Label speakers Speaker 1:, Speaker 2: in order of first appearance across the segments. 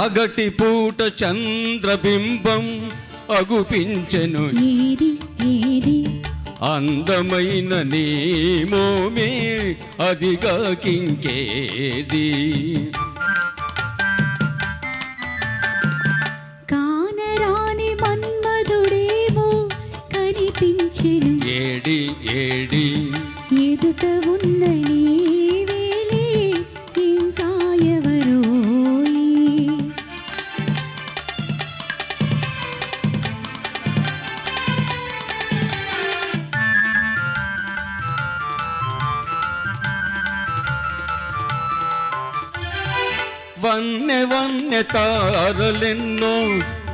Speaker 1: పగటి పూట చంద్రబింబం అగుపించెను. అందమైన నీ మోమే అదిగా కింకేది.
Speaker 2: కానరాని మన్మధుడేమో కనిపించెను.
Speaker 1: AD AD.
Speaker 2: ఎదుట ఉన్న
Speaker 1: వన్నె వన్నె తారలెన్నో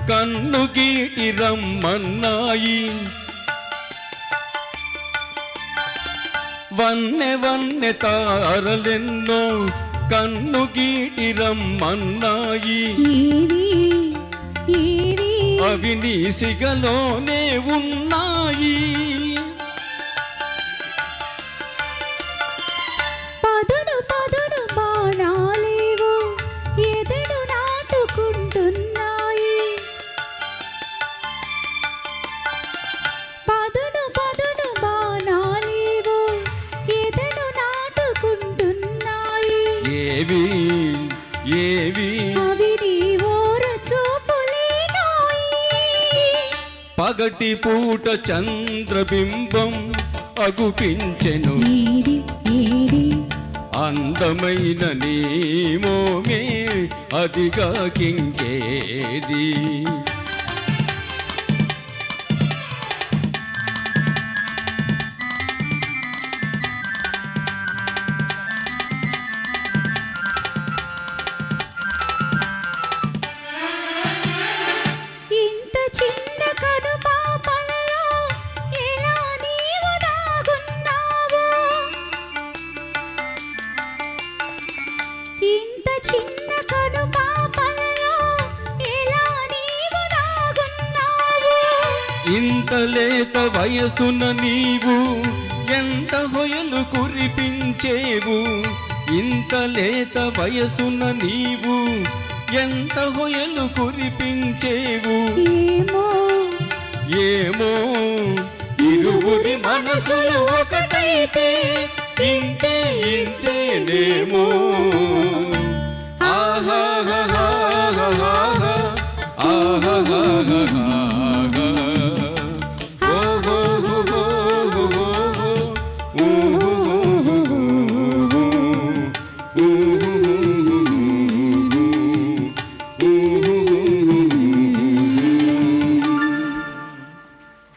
Speaker 1: కన్ను గీటి రమ్మన్నాయి. వన్నె వన్నె తారలెన్నో కన్ను గీటి రమ్మన్నాయి. అవి నీ సిగలోనే ఉన్నాయి. పగటి పూట చంద్రబింబం అగుపించెను. అందమైన నీ మోమే అదిగా కింకేది.
Speaker 2: ఇంత
Speaker 1: లేత వయసున నీవు ఎంత హొయలు కురిపించేవు? ఇంత లేత వయసున నీవు ఎంత హొయలు కురిపించేవు?
Speaker 2: ఏమో?
Speaker 1: ఏమో? ఇరువురి మనసులు ఒకటైతే ఇంతే ఇంతేనేమో? ఆహాహాహాహాహా, ఆహాహాహాహా. ఓహోహోహోహోహో,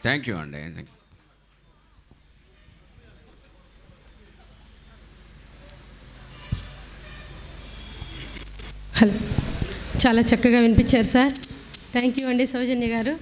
Speaker 1: థ్యాంక్ యూ అండి థ్యాంక్ యూ
Speaker 3: హలో. చాలా చక్కగా వినిపించారు సార్. థ్యాంక్ యూ అండి సౌజన్య గారు.